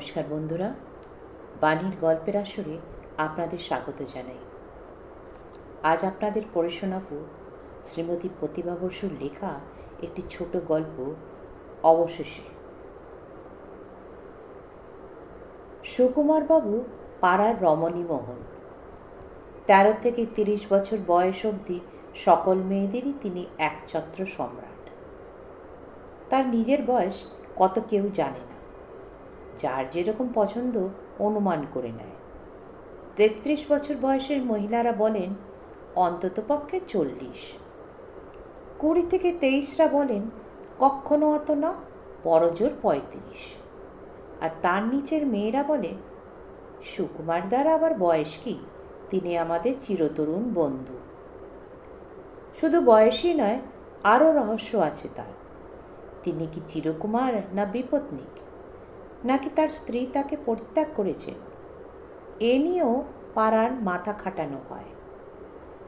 নমস্কার বন্ধুরা। বাণীর গল্পের আসরে আপনাদের স্বাগত জানাই। আজ আপনাদের পড়ে শোনাব শ্রীমতী প্রতিভা বসুর লেখা একটি ছোট গল্প অবশেষে। সুকুমারবাবু পাড়ার রমণী মোহন। তেরো থেকে তিরিশ বছর বয়স অবধি সকল মেয়েদেরই তিনি একছত্র সম্রাট। তার নিজের বয়স কত কেউ জানে না। যার যেরকম পছন্দ অনুমান করে নেয়। তেত্রিশ বছর বয়সের মহিলারা বলেন অন্ততপক্ষে চল্লিশ। কুড়ি থেকে তেইশরা বলেন, কখনো অত না বড়জোর পঁয়ত্রিশ। আর তার নিচের মেয়েরা বলে, সুকুমার দ্বারা আবার বয়স কি? তিনি আমাদের চিরতরুণ বন্ধু। শুধু বয়সই নয়, আরও রহস্য আছে তার। তিনি কি চিরকুমার না বিপত্নিক? নাকি তার স্ত্রী তাকে পরিত্যাগ করেছেন এ নিয়েও পাড়ার মাথা খাটানো হয়।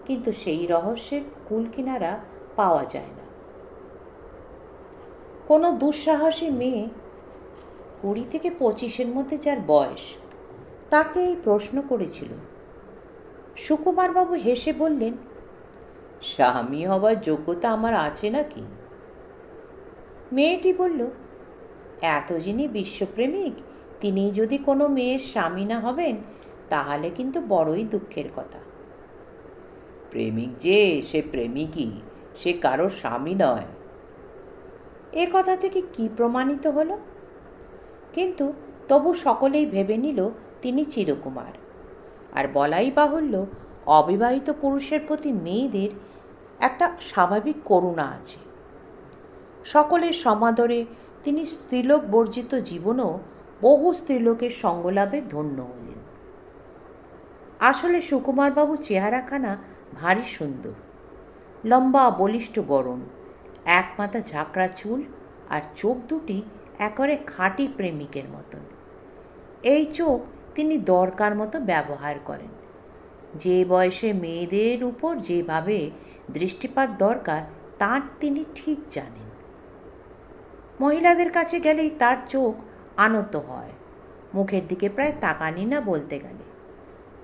কিন্তু সেই রহস্যের কুল কিনারা পাওয়া যায় না। কোনো দুঃসাহসী মেয়ে কুড়ি থেকে পঁচিশের মধ্যে যার বয়স তাকে এই প্রশ্ন করেছিল। সুকুমারবাবু হেসে বললেন, স্বামী হবার যোগ্যতা আমার আছে নাকি? মেয়েটি বলল এত যিনি বিশ্বপ্রেমিক তিনি যদি কোনো মেয়ের স্বামী না হবেন তাহলে কিন্তু বড়ই দুঃখের কথা। প্রেমিক যে সে প্রেমিকই সে কারও স্বামী নয়। এ কথা থেকে কি প্রমাণিত হলো? কিন্তু তবু সকলেই ভেবে নিল তিনি চিরকুমার। আর বলাই বাহুল্য অবিবাহিত পুরুষের প্রতি মেয়েদের একটা স্বাভাবিক করুণা আছে। সকলের সমাদরে তিনি স্ত্রীলোক বর্জিত জীবনও বহু স্ত্রীলোকের সঙ্গলাভে ধন্য হলেন। আসলে সুকুমারবাবু চেহারাখানা ভারী সুন্দর। লম্বা বলিষ্ঠ গরম, এক মাথা ঝাঁকড়া চুল আর চোখ দুটি একেবারে খাঁটি প্রেমিকের মতন। এই চোখ তিনি দরকার মতো ব্যবহার করেন। যে বয়সে মেয়েদের উপর যেভাবে দৃষ্টিপাত দরকার তা তিনি ঠিক জানেন। মহিলাদের কাছে গেলেই তার চোখ আনত হয়। মুখের দিকে প্রায় তাকানি না বলতে গেলে।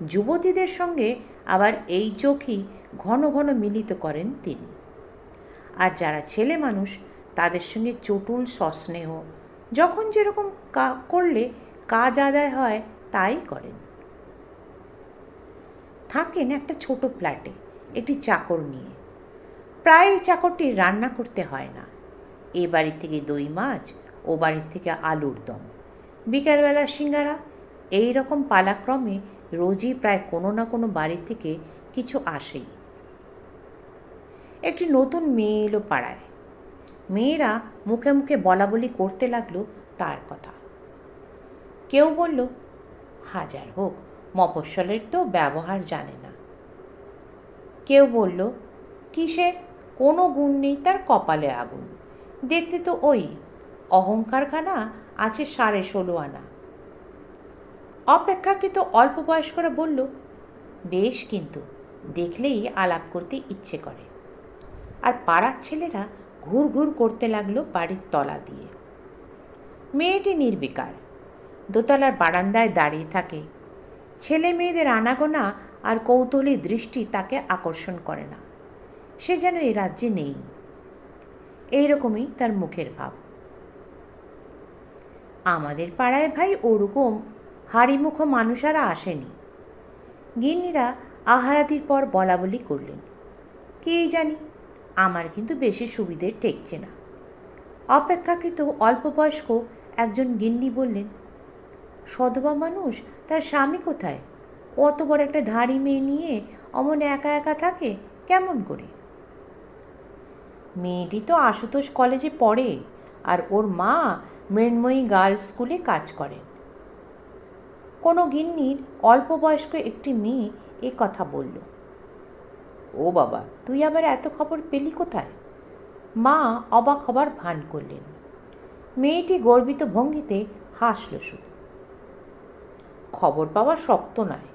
যুবতীদের সঙ্গে আবার এই চোখই ঘন ঘন মিলিত করেন তিনি। আর যারা ছেলে মানুষ, তাদের সঙ্গে চটুল সস্নেহ, যখন যেরকম করলে কাজ আদায় হয়, তাই করেন। থাকেন একটা ছোট ফ্ল্যাটে, একটি চাকর নিয়ে। প্রায় চাকরটি রান্না করতে হয় না। এ বাড়ির থেকে দই মাছ, ও বাড়ির থেকে আলুর দম। বিকালবেলার সিঙ্গারা, এই রকম পালাক্রমে রোজই প্রায় কোনো না কোনো বাড়ি থেকে কিছু আসেই। একটি নতুন মেয়ে এলো পাড়ায়। মেয়েরা মুখে মুখে বলা বলি করতে লাগল তার কথা। কেউ বলল, হাজার হোক, মফস্বলের তো ব্যবহার জানে না। কেউ বলল, কিসের? কোনো গুণ নেই তার কপালে আগুন। দেখতে তো ওই, অহংকারখানা আছে সাড়ে ষোলো আনা। অপেক্ষাকৃত অল্প বয়স্করা বলল, বেশ কিন্তু, দেখলেই আলাপ করতে ইচ্ছে করে। আর পাড়ার ছেলেরা ঘুর ঘুর করতে লাগল বাড়ির তলা দিয়ে। মেয়েটি নির্বিকার, দোতলার বারান্দায় দাঁড়িয়ে থাকে। ছেলে মেয়েদের আনাগোনা আর কৌতূহলী দৃষ্টি তাকে আকর্ষণ করে না। সে যেন এ রাজ্যে নেই। এইরকমই তার মুখের ভাব। আমাদের পাড়ায় ভাই ওরকম হাড়িমুখ মানুষ আর আসেনি। গিন্নিরা আহারাদির পর বলা বলি করলেন। কে জানি, আমার কিন্তু বেশি সুবিধে ঠেকছে না। অপেক্ষাকৃত অল্প বয়স্ক একজন গিন্নি বললেন, সধবা মানুষ, তার স্বামী কোথায়? অত বড় একটা ধাড়ি মেয়ে নিয়ে অমন একা একা থাকে? কেমন করে? মেয়েটি তো আশুতোষ কলেজে পড়ে আর ওর মা মৃন্ময়ী গার্লস স্কুলে কাজ করেন। কোনো গিন্নির অল্প বয়স্ক একটি মেয়ে এ কথা বলল। ও বাবা, তুই আবার এত খবর পেলি কোথায়? মা অবাক হবার ভান করলেন। মেয়েটি গর্বিত ভঙ্গিতে হাসল শুধু। খবর পাওয়া শক্ত নয়।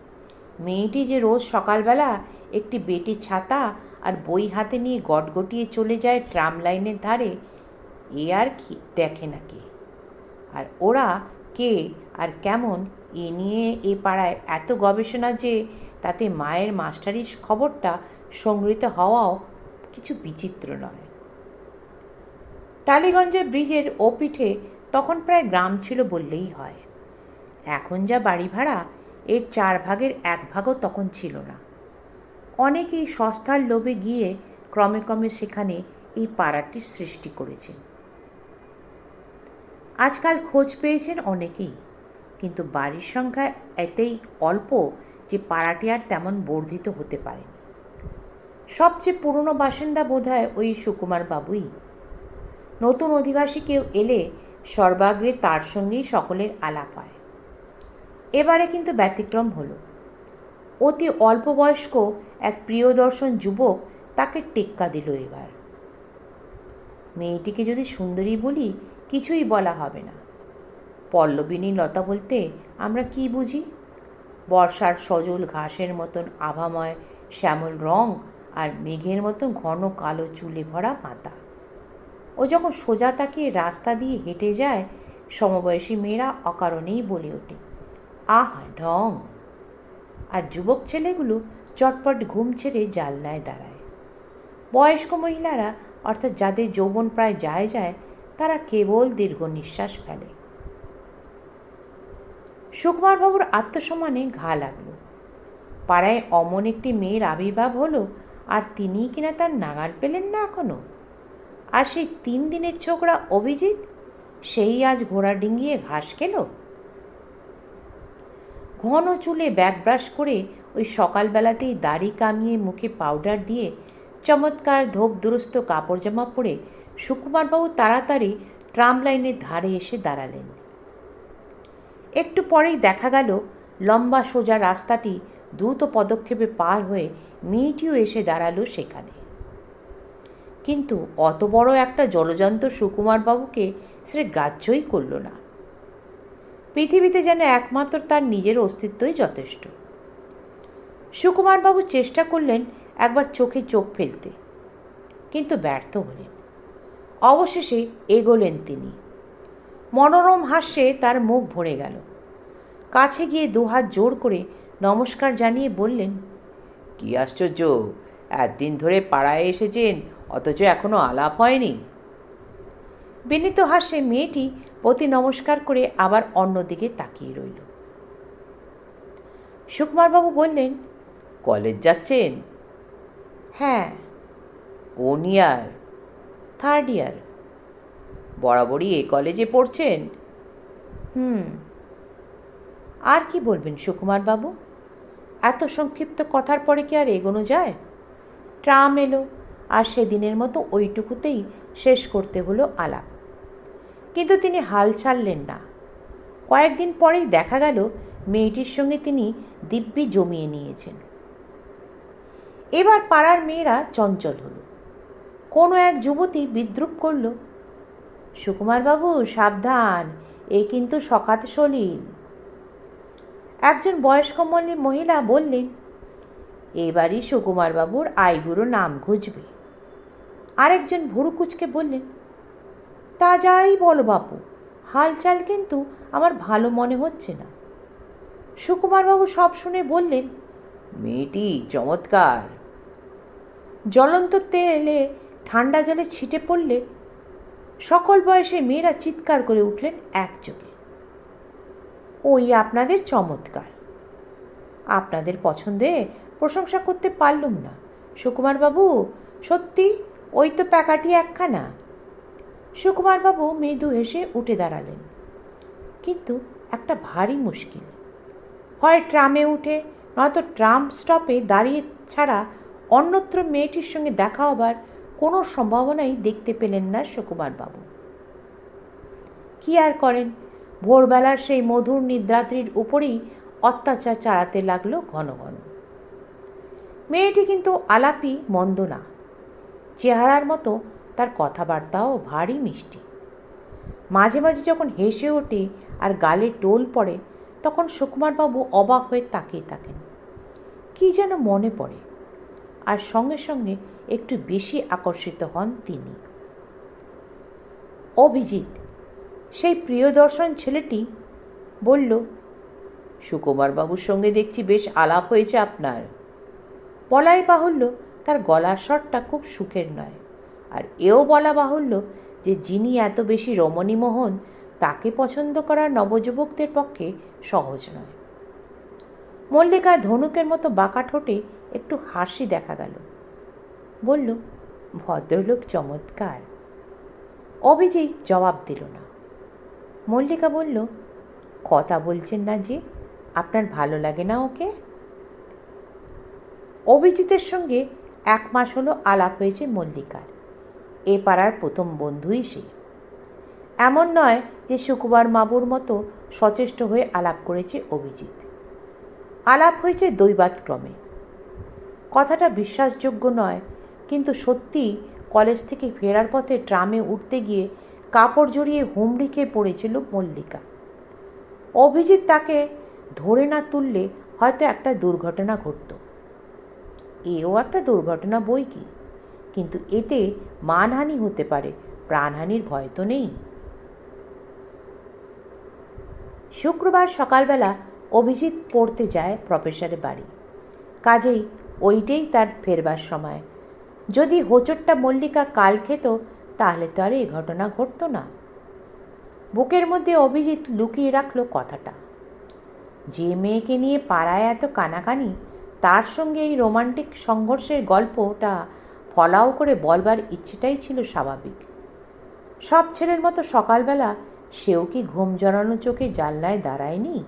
মেয়েটি যে রোজ সকালবেলা একটি বেটি ছাতা আর বই হাতে নিয়ে গটগটিয়ে চলে যায় ট্রাম লাইনের ধারে, এ আর কি দেখে না কে আর ওরা কে আর কেমন এ নিয়ে এ পাড়ায় এত গবেষণা যে তাতে মায়ের মাস্টারির খবরটা সংগৃহীত হওয়াও কিছু বিচিত্র নয়। টালিগঞ্জের ব্রিজের ও পিঠে তখন প্রায় গ্রাম ছিল বললেই হয়। এখন যা বাড়ি ভাড়া, এর চার ভাগের এক ভাগও তখন ছিল না। অনেকেই সস্তার লোভে গিয়ে ক্রমে ক্রমে সেখানে এই পাড়াটির সৃষ্টি করেছেন আজকাল খোঁজ পেয়েছেন অনেকেই, কিন্তু বাড়ির সংখ্যা এতেই অল্প যে পাড়াটি আর তেমন বর্ধিত হতে পারেনি। সবচেয়ে পুরনো বাসিন্দা বোধ হয় ওই সুকুমার বাবুই। নতুন অধিবাসী কেউ এলে সর্বাগ্রে তার সঙ্গেই সকলের আলাপ হয়। এবারে কিন্তু ব্যতিক্রম হলো। অতি অল্প বয়স্ক এক প্রিয়দর্শন যুবক তাকে টেক্কা দিল এবার। মেয়েটিকে যদি সুন্দরী বলি, কিছুই বলা হবে না। পল্লবিনী লতা বলতে, আমরা কি বুঝি? বর্ষার সজল ঘাসের মতন আভাময় শ্যামল রং আর মেঘের মতন ঘন কালো চুলে ভরা মাথা ও যখন সোজা তাকে রাস্তা দিয়ে হেঁটে যায়, সমবয়সী মেয়েরা অকারণেই বলে ওঠে, আহা, ঢং! আর যুবক ছেলেগুলো চটপট ঘুম ছেড়ে জালনায় দাঁড়ায়। বয়স্ক মহিলারা, অর্থাৎ যাদের যৌবন প্রায় যায় যায়, তারা কেবল দীর্ঘ নিঃশ্বাস ফেলে। সুকুমারবাবুর আত্মসম্মানে ঘা লাগল। পাড়ায় অমন একটি মেয়ের আবির্ভাব হলো, আর তিনিই কিনা তার নাগাল পেলেন না এখনও? আর সেই তিন দিনের ছোকরা অভিজিৎ? সেই আজ ঘোড়া ডিঙ্গিয়ে ঘাস খেলো? ঘন চুলে ব্যাক ব্রাশ করে ওই সকালবেলাতেই দাড়ি কামিয়ে মুখে পাউডার দিয়ে চমৎকার ধোপ দুরস্ত কাপড় জামা পরে সুকুমারবাবু তাড়াতাড়ি ট্রাম লাইনের ধারে এসে দাঁড়ালেন। একটু পরেই দেখা গেল, লম্বা সোজা রাস্তাটি দ্রুত পদক্ষেপে পার হয়ে মেয়েটিও এসে দাঁড়াল সেখানে। কিন্তু অত বড় একটা জলজন্ত সুকুমারবাবুকে সে গ্রাহ্যই করল না। পৃথিবীতে যেন একমাত্র তার নিজের অস্তিত্বই যথেষ্ট। সুকুমারবাবু চেষ্টা করলেন একবার চোখে চোখ ফেলতে, কিন্তু ব্যর্থ হলেন। অবশেষে এগোলেন তিনি। মনোরম হাস্যে তার মুখ ভরে গেল। কাছে গিয়ে দুহাত জোর করে নমস্কার জানিয়ে বললেন, কি আশ্চর্য! একদিন ধরে পাড়ায় এসেছেন, অথচ এখনও আলাপ হয়নি? বিনীত হাসে মেয়েটি প্রতি নমস্কার করে আবার অন্যদিকে তাকিয়ে রইল। সুকুমারবাবু বললেন কলেজ যাচ্ছেন? হ্যাঁ। কোন ইয়ার? Third year. বরাবরই এ কলেজে পড়ছেন? হুম। আর কি বলবেন সুকুমারবাবু? এত সংক্ষিপ্ত কথার পরে কি আর এগোনো যায়? ট্রাম এলো আর সেদিনের মতো ওইটুকুতেই শেষ করতে হলো আলাপ। কিন্তু তিনি হাল ছাড়লেন না। কয়েকদিন পরেই দেখা গেল, মেয়েটির সঙ্গে তিনি দিব্যি জমিয়ে নিয়েছেন। এবার পাড়ার মেয়েরা চঞ্চল হল। কোনো এক যুবতী বিদ্রুপ করল, সুকুমারবাবু, সাবধান, এ কিন্তু সকাত সলিল। একজন বয়স্ক মহিলা বললেন, এবারই সুকুমারবাবুর আইবুড়ো নাম ঘুচবে। আরেকজন ভুরুকুচকে বললেন তা যাই বলো বাপু, হালচাল কিন্তু আমার ভালো মনে হচ্ছে না। সুকুমারবাবু সব শুনে বললেন, মেয়েটি চমৎকার। জ্বলন্ত তেলে ঠান্ডা জলে ছিটে পড়লে সকল বয়সে মেয়েরা চিৎকার করে উঠলেন একযোগে। ওই আপনাদের চমৎকার। আপনাদের পছন্দে প্রশংসা করতে পারলুম না। সুকুমারবাবু, সত্যি? ওই তো প্যাকাটি একখানা। সুকুমারবাবু মৃদু হেসে উঠে দাঁড়ালেন। কিন্তু একটা ভারী মুশকিল। হয় ট্রামে উঠে, নয়তো ট্রাম স্টপে দাঁড়িয়ে ছাড়া অন্যত্র মেয়েটির সঙ্গে দেখা হবার কোনো সম্ভাবনাই দেখতে পেলেন না সুকুমারবাবু। কি আর করেন? ভোরবেলার সেই মধুর নিদ্রাত্রির উপরেই অত্যাচার চালাতে লাগল ঘন ঘন। মেয়েটি কিন্তু আলাপি মন্দ না। চেহারার মতো তার কথাবার্তাও ভারী মিষ্টি। মাঝে মাঝে যখন হেসে ওঠে আর গালে টোল পড়ে, তখন সুকুমারবাবু অবাক হয়ে তাকিয়ে থাকেন। কী যেন মনে পড়ে। আর সঙ্গে সঙ্গে একটু বেশি আকর্ষিত হন তিনি। অভিজিৎ, সেই প্রিয়দর্শন ছেলেটি? বলল, সুকুমারবাবুর সঙ্গে দেখছি বেশ আলাপ হয়েছে আপনার। বলাই বাহুল্য তার গলার স্বরটা খুব সুখের নয়। আর এও বলা বাহুল্য যে যিনি এত বেশি রমণী রমণীমোহন তাকে পছন্দ করা নবযুবকদের পক্ষে সহজ নয়। মল্লিকার ধনুকের মতো বাঁকা ঠোঁটে একটু হাসি দেখা গেল। বলল, ভদ্রলোক চমৎকার। অভিজিৎ জবাব দিল না। মল্লিকা বলল, কথা বলছেন না যে, আপনার ভালো লাগে না ওকে? অভিজিতের সঙ্গে এক মাস হলো আলাপ হয়েছে মল্লিকার। এ পাড়ার প্রথম বন্ধুই সে। এমন নয় যে সুকুমার মাবুর মতো সচেষ্ট হয়ে আলাপ করেছে অভিজিৎ। আলাপ হয়েছে দৈবাত ক্রমে কথাটা বিশ্বাসযোগ্য নয়, কিন্তু সত্যি কলেজ থেকে ফেরার পথে ট্রামে উঠতে গিয়ে কাপড় জড়িয়ে হুমড়ি খেয়ে পড়েছিল মল্লিকা। অভিজিৎ তাকে ধরে না তুললে হয়তো একটা দুর্ঘটনা ঘটত। এও একটা দুর্ঘটনা বই কি? কিন্তু এতে মানহানি হতে পারে। প্রাণহানির ভয় তো নেই। শুক্রবার সকালবেলা অভিজিৎ পড়তে যায় প্রফেসরের বাড়ি। কাজেই ওইটাই তার ফেরবার সময়। যদি হোঁচটটা মল্লিকা কাল খেত, তাহলে তো আর এই ঘটনা ঘটতো না। বুকের মধ্যে অভিজিৎ লুকিয়ে রাখল কথাটা। যে মেয়েকে নিয়ে পাড়ায় এত কানাকানি, তার সঙ্গে এই রোমান্টিক সংঘর্ষের গল্পটা ফলাও করে বলবার ইচ্ছেটাই ছিল স্বাভাবিক। সব ছেলের মতো সকালবেলা সেও কি ঘুম জড়ানো চোখে জানলায় দাঁড়ায়নি?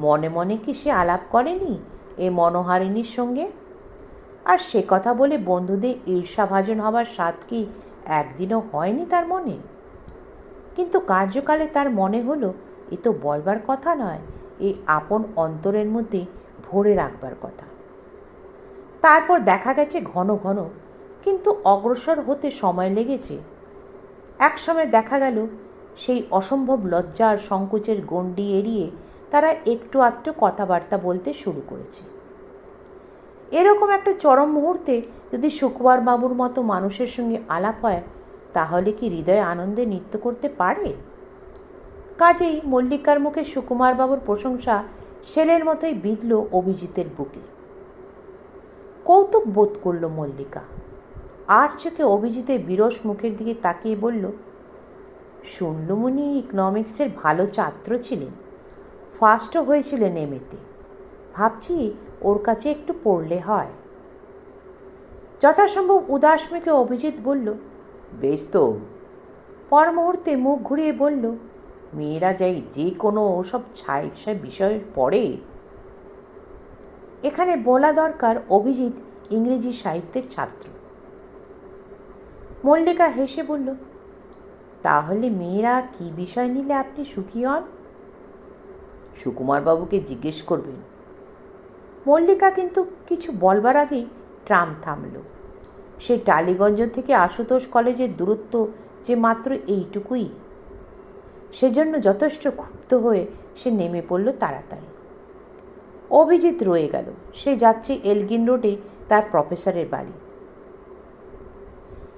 মনে মনে কি সে আলাপ করেনি এ মনোহারিণীর সঙ্গে? আর সে কথা বলে বন্ধুদের ঈর্ষাভাজন হবার স্বাদ কি একদিনও হয়নি তার মনে? কিন্তু কার্যকালে তার মনে হলো, এ তো বলবার কথা নয় এই আপন অন্তরের মধ্যে ভরে রাখবার কথা। তারপর দেখা গেছে ঘন ঘন কিন্তু অগ্রসর হতে সময় লেগেছে। এক সময় দেখা গেল, সেই অসম্ভব লজ্জা আর সংকোচের গণ্ডি এড়িয়ে তারা একটু আধটু কথাবার্তা বলতে শুরু করেছে। এরকম একটা চরম মুহূর্তে যদি শুক্রবার বাবুর মতো মানুষের সঙ্গে আলাপ হয়, তাহলে কি হৃদয় আনন্দে নৃত্য করতে পারে? কাজেই মল্লিকার মুখে সুকুমার বাবুর প্রশংসা ছেলের মতোই বিঁধল অভিজিতের বুকে। কৌতুক বোধ করল মল্লিকা। আর চোখে অভিজিতের বিরস মুখের দিকে তাকিয়ে বলল শুনলুমুনি ইকনমিক্সের ভালো ছাত্র ছিলেন। ফার্স্টও হয়েছিলেন এমএতে। ভাবছি ওর কাছে একটু পড়লে হয়। যথাসম্ভব উদাস মুখে অভিজিৎ বলল বেশ তো। পর মুহূর্তে মুখ ঘুরিয়ে বলল মেয়েরা যাই যে কোনো ওসব ছাইসা বিষয় পড়ে? এখানে বলা দরকার অভিজিৎ ইংরেজি সাহিত্যের ছাত্র। মল্লিকা হেসে বলল তাহলে মেয়েরা কি বিষয় নিলে আপনি সুখী হন? সুকুমারবাবুকে জিজ্ঞেস করবেন। মল্লিকা কিন্তু কিছু বলবার আগেই ট্রাম থামল। সেই টালিগঞ্জ থেকে আশুতোষ কলেজের দূরত্ব যে মাত্র এইটুকুই। সেজন্য যথেষ্ট ক্ষুব্ধ হয়ে সে নেমে পড়ল তাড়াতাড়ি। অভিজিৎ রয়ে গেল। সে যাচ্ছে এলগিন রোডে তার প্রফেসরের বাড়ি।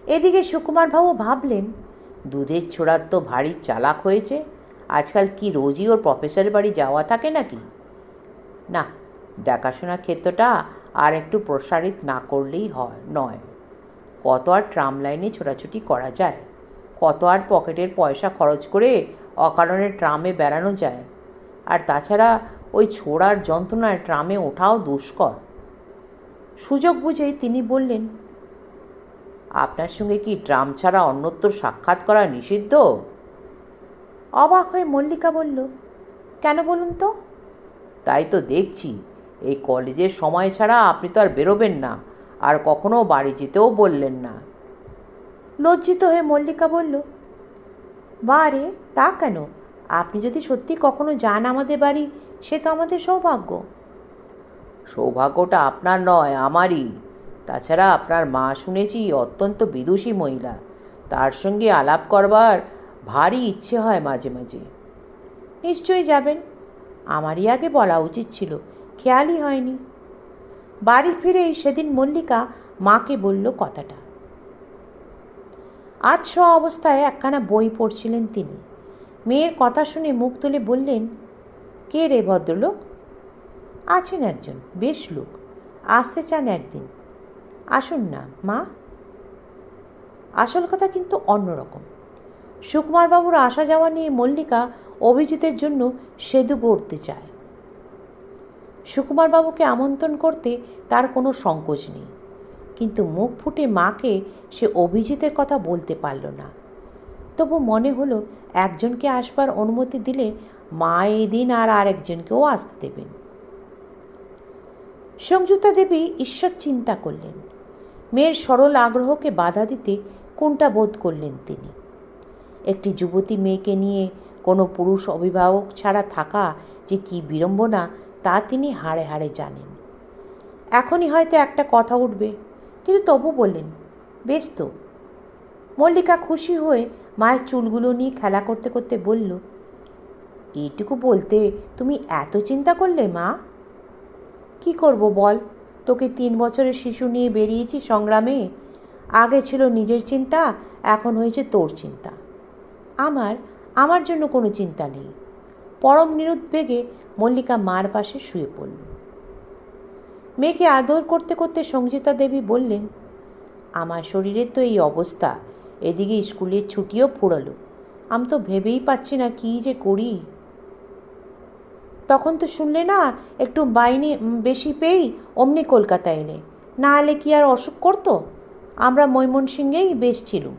এদিকে সুকুমারবাবু ভাবলেন, দুধের ছোড়ার তো ভারী চালাক হয়েছে, আজকাল কি রোজই ওর প্রফেসরের বাড়ি যাওয়া থাকে নাকি? না, দেখাশোনার ক্ষেত্রটা আর একটু প্রসারিত না করলেই হয়, নয়। কত আর ট্রাম লাইনে ছোটাছুটি করা যায়? কত আর পকেটের পয়সা খরচ করে অকারণে ট্রামে বেড়ানো যায়? আর তাছাড়া ওই ছোড়ার যন্ত্রণায় ট্রামে ওঠাও দুষ্কর। সুযোগ বুঝেই তিনি বললেন আপনার সঙ্গে কি ট্রাম ছাড়া অন্যত্র সাক্ষাৎ করা নিষিদ্ধ? অবাক হয়ে মল্লিকা বলল, কেন বলুন তো? তাই তো দেখছি, এই কলেজের সময় ছাড়া আপনি তো আর বেরোবেন না, আর কখনো বাড়ি যেতেও বললেন না। লজ্জিত হয়ে মল্লিকা বলল বারে তা কেন? আপনি যদি সত্যি কখনো যান আমাদের বাড়ি, সে তো আমাদের সৌভাগ্য। সৌভাগ্যটা আপনার নয়, আমারই। তাছাড়া আপনার মা শুনেছি অত্যন্ত বিদুষী মহিলা। তার সঙ্গে আলাপ করবার ভারী ইচ্ছে হয় মাঝে মাঝে। নিশ্চয়ই যাবেন। আমারই আগে বলা উচিত ছিল, খেয়ালই হয়নি। বাড়ি ফিরেই সেদিন মল্লিকা মাকে বলল কথাটা। আজ স অবস্থায় একখানা বই পড়ছিলেন তিনি। মেয়ের কথা শুনে মুখ তুলে বললেন, কে রে ভদ্রলোক? আছেন একজন, বেশ লোক। আসতে চান একদিন। আসুন না, মা। আসল কথা কিন্তু অন্যরকম। সুকুমারবাবুর আসা যাওয়া নিয়ে মল্লিকা অভিজিতের জন্য সেদু গড়তে চায়। সুকুমারবাবুকে আমন্ত্রণ করতে তার কোনো সংকোচ নেই। কিন্তু মুখ ফুটে মাকে সে অভিজিতের কথা বলতে পারল না। তবু মনে হলো একজনকে আসবার অনুমতি দিলে মা এই দিন আর আরেকজনকেও আসতে দেবেন। সংযুক্তা দেবী ঈশ্বর চিন্তা করলেন। মেয়ের সরল আগ্রহকে বাধা দিতে কোনটা বোধ করলেন তিনি? একটি যুবতী মেয়েকে নিয়ে কোনো পুরুষ অভিভাবক ছাড়া থাকা যে কী বিড়ম্বনা, তা তিনি হাড়ে হাড়ে জানেন। এখনই হয়তো একটা কথা উঠবে, কিন্তু তবু বললেন, বেশ তো। মল্লিকা খুশি হয়ে মায়ের চুলগুলো নিয়ে খেলা করতে করতে বলল, এইটুকু বলতে তুমি এত চিন্তা করলে মা? কি করব বল? তোকে তিন বছরের শিশু নিয়ে বেরিয়েছি সংগ্রামে। আগে ছিল নিজের চিন্তা, এখন হয়েছে তোর চিন্তা। আমার আমার জন্য কোনো চিন্তা নেই। পরম নিরুদ্বেগে মল্লিকা মার পাশে শুয়ে পড়ল। মেয়েকে আদর করতে করতে সঙ্গীতা দেবী বললেন, আমার শরীরের তো এই অবস্থা। এদিকে স্কুলের ছুটিও ফুরলো। আমি তো ভেবেই পাচ্ছি না কী যে করি। তখন তো শুনলে না, একটু বাইনে বেশি পেয়েই অমনি কলকাতা এলে। না এলে কি আর অসুখ করতো? আমরা ময়মনসিংহেই বেশ ছিলুম।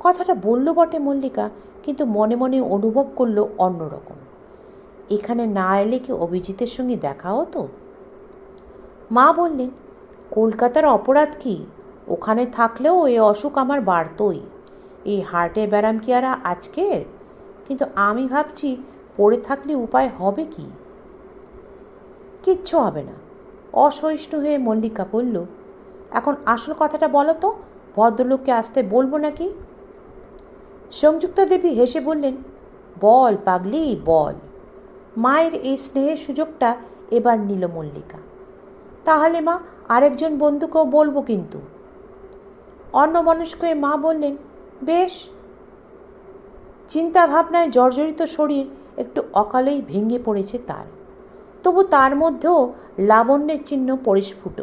কথাটা বলল বটে মল্লিকা, কিন্তু মনে মনে অনুভব করল অন্যরকম এখানে না এলে কি অভিজিতের সঙ্গে দেখা হতো? মা বললেন, কলকাতার অপরাধ কি? ওখানে থাকলেও এ অসুখ আমার বাড়তই। এই হার্টে ব্যারাম কি আর আজকের? কিন্তু আমি ভাবছি পড়ে থাকলে উপায় হবে কি? কিচ্ছু হবে না। অসহিষ্ণু হয়ে মল্লিকা বলল, এখন আসল কথাটা বলো তো, ভদ্রলোককে আসতে বলব নাকি? সংযুক্তা দেবী হেসে বললেন, বল পাগলি, বল। মায়ের এই স্নেহের সুযোগটা এবার নিল মল্লিকা। তাহলে মা, আরেকজন বন্ধুকেও বলব কিন্তু। অন্য মনস্ক হয়ে মা বললেন, বেশ। চিন্তা ভাবনায় জর্জরিত শরীর একটু অকালেই ভেঙে পড়েছে তার। তবু তার মধ্যেও লাবণ্যের চিহ্ন পরিস্ফুট।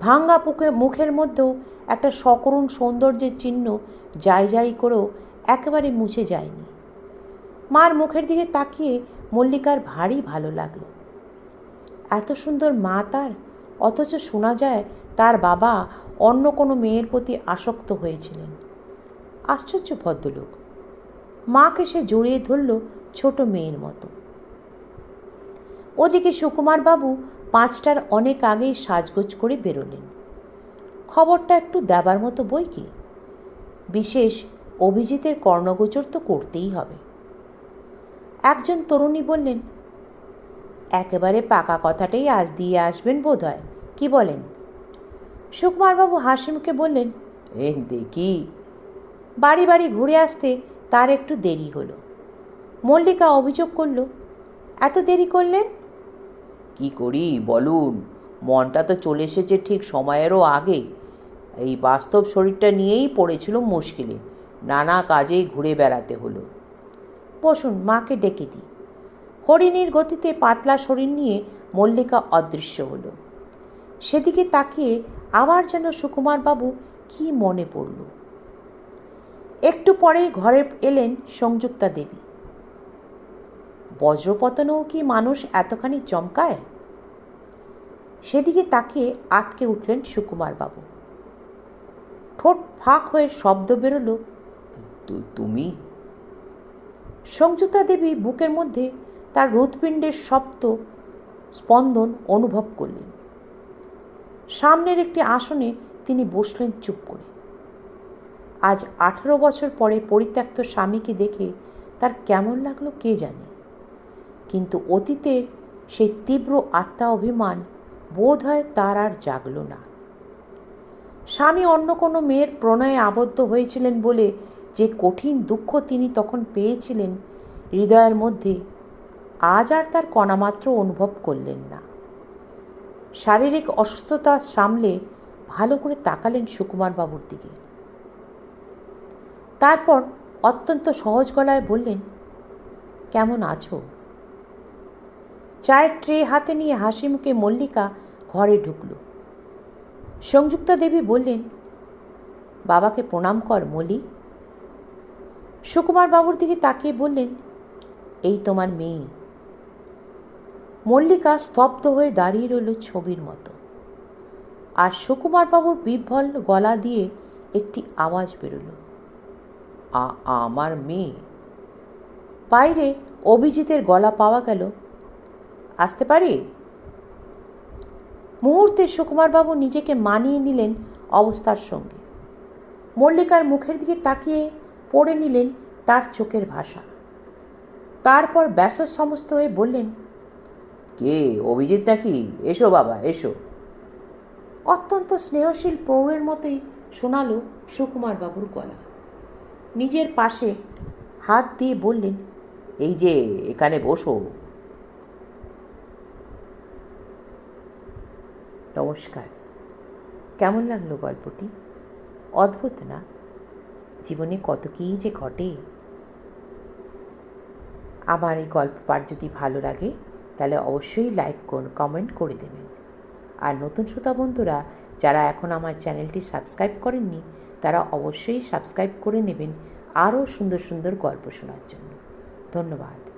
ভাঙ্গা পুকে মুখের মধ্যেও একটা সকরুণ সৌন্দর্যের চিহ্ন যাই যাই করেও একেবারে মুছে যায়নি। মার মুখের দিকে তাকিয়ে মল্লিকার ভারী ভালো লাগল। এত সুন্দর মা তার, অথচ শোনা যায় তার বাবা অন্য কোনো মেয়ের প্রতি আসক্ত হয়েছিলেন। আশ্চর্য ভদ্রলোক। মাকে সে জড়িয়ে ধরল ছোট মেয়ের মতো। ওদিকে সুকুমারবাবু পাঁচটার অনেক আগেই সাজগোজ করে বেরোলেন। খবরটা একটু দেবার মতো বই কি? বিশেষ অভিজিতের কর্ণগোচর তো করতেই হবে। একজন তরুণী বললেন, একেবারে পাকা কথাটাই আজ দিয়ে আসবেন বোধ হয় কী বলেন? সুকুমারবাবু হাসি মুখে বললেন, এ দেখি। বাড়ি বাড়ি ঘুরে আসতে তার একটু দেরি হলো। মল্লিকা অভিযোগ করল এত দেরি করলেন? কি করি বলুন মনটা তো চলে এসেছে ঠিক সময়েরও আগে। এই বাস্তব শরীরটা নিয়েই পড়েছিল মুশকিলে। নানা কাজেই ঘুরে বেড়াতে হলো। বসুন মাকে ডেকে দিই। হরিণীর গতিতে পাতলা শরীর নিয়ে মল্লিকা অদৃশ্য হলো। সেদিকে তাকিয়ে আবার যেন সুকুমারবাবু কি মনে পড়ল। একটু পরেই ঘরে এলেন সংযুক্তা দেবী। বজ্রপতনেও কি মানুষ এতখানি চমকায়? সেদিকে তাকিয়ে আটকে উঠলেন সুকুমারবাবু। ঠোঁট ফাঁক হয়ে শব্দ বেরোলো তুমি? সংযুক্তা দেবী বুকের মধ্যে তার হৃৎপিণ্ডের শব্দ, স্পন্দন অনুভব করলেন। সামনের একটি আসনে তিনি বসলেন চুপ করে। আজ আঠেরো বছর পরে পরিত্যক্ত স্বামীকে দেখে তার কেমন লাগল কে জানে? কিন্তু অতীতের সেই তীব্র আত্মা অভিমান বোধ হয় তার আর জাগল না। স্বামী অন্য কোনো মেয়ের প্রণয়ে আবদ্ধ হয়েছিলেন বলে যে কঠিন দুঃখ তিনি তখন পেয়েছিলেন, হৃদয়ের মধ্যে আজ আর তার কণামাত্র অনুভব করলেন না। শারীরিক অসুস্থতা সামলে ভালো করে তাকালেন সুকুমারবাবুর দিকে। তারপর অত্যন্ত সহজ গলায় বললেন, কেমন আছো? চায়ের ট্রে হাতে নিয়ে হাসি মুখে মল্লিকা ঘরে ঢুকল। সংযুক্তা দেবী বললেন, বাবাকে প্রণাম কর মলি। সুকুমার বাবুর দিকে তাকিয়ে বললেন, এই তোমার মেয়ে। মল্লিকা স্তব্ধ হয়ে দাঁড়িয়ে রইল ছবির মতো। আর সুকুমার বাবুর বিভ্বল গলা দিয়ে একটি আওয়াজ বেরোল। আমার মেয়ে। বাইরে অভিজিতের গলা পাওয়া গেল। আসতে পারি? মুহূর্তে সুকুমারবাবু নিজেকে মানিয়ে নিলেন অবস্থার সঙ্গে। মল্লিকার মুখের দিকে তাকিয়ে পড়ে নিলেন তার চোখের ভাষা। তারপর ব্যাস সমস্ত হয়ে বললেন, কে? অভিজিৎ নাকি? এসো বাবা, এসো। অত্যন্ত স্নেহশীল প্রৌঢ়ের মতোই শোনালো সুকুমার বাবুর গলা। নিজের পাশে হাত দিয়ে বললেন, এই যে, এখানে বসো। নমস্কার। কেমন লাগল গল্পটি? অদ্ভুত না? জীবনে কত কী যে ঘটে। আমার এই গল্প পাঠ যদি ভালো লাগে, তাহলে অবশ্যই লাইক করুন, কমেন্ট করে দেবেন। আর নতুন শ্রোতা বন্ধুরা, যারা এখন আমার চ্যানেলটি সাবস্ক্রাইব করেননি তারা অবশ্যই সাবস্ক্রাইব করে নেবেন আরও সুন্দর সুন্দর গল্প শোনার জন্য। ধন্যবাদ।